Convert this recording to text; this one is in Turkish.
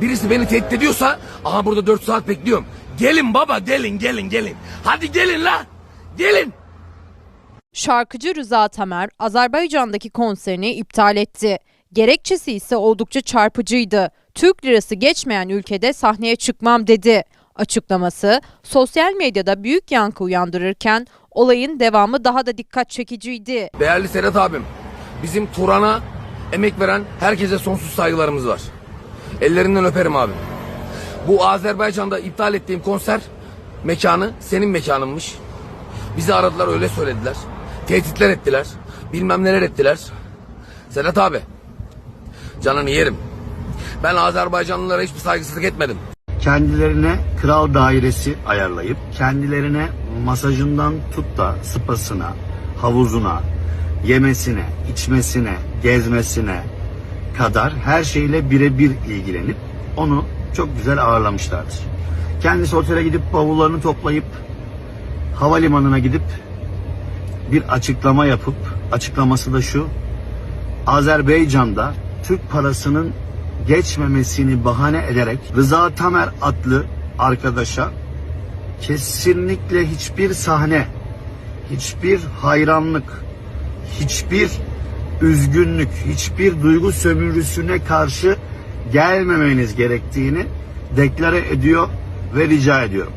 birisi beni tehdit ediyorsa aha burada 4 saat bekliyorum. Gelin baba gelin gelin gelin. Hadi gelin la. Gelin. Şarkıcı Rıza Tamer Azerbaycan'daki konserini iptal etti. Gerekçesi ise oldukça çarpıcıydı. Türk lirası geçmeyen ülkede sahneye çıkmam dedi. Açıklaması sosyal medyada büyük yankı uyandırırken olayın devamı daha da dikkat çekiciydi. Değerli Sedat abim. Bizim Turan'a emek veren herkese sonsuz saygılarımız var. Ellerinden öperim abim. Bu Azerbaycan'da iptal ettiğim konser mekanı senin mekanınmış. Bizi aradılar öyle söylediler. Tehditler ettiler. Bilmem neler ettiler. Sedat abi. Canını yerim. Ben Azerbaycanlılara hiçbir saygısızlık etmedim. kendilerine kral dairesi ayarlayıp kendilerine masajından tut da spasına, havuzuna, yemesine, içmesine, gezmesine kadar her şeyle birebir ilgilenip onu çok güzel ağırlamışlardır. Kendisi otele gidip bavullarını toplayıp havalimanına gidip bir açıklama yapıp açıklaması da şu Azerbaycan'da Türk parasının geçmemesini bahane ederek Rıza Tamer adlı arkadaşa kesinlikle hiçbir sahne, hiçbir hayranlık, hiçbir üzgünlük, hiçbir duygu sömürüsüne karşı gelmemeniz gerektiğini deklare ediyor ve rica ediyorum.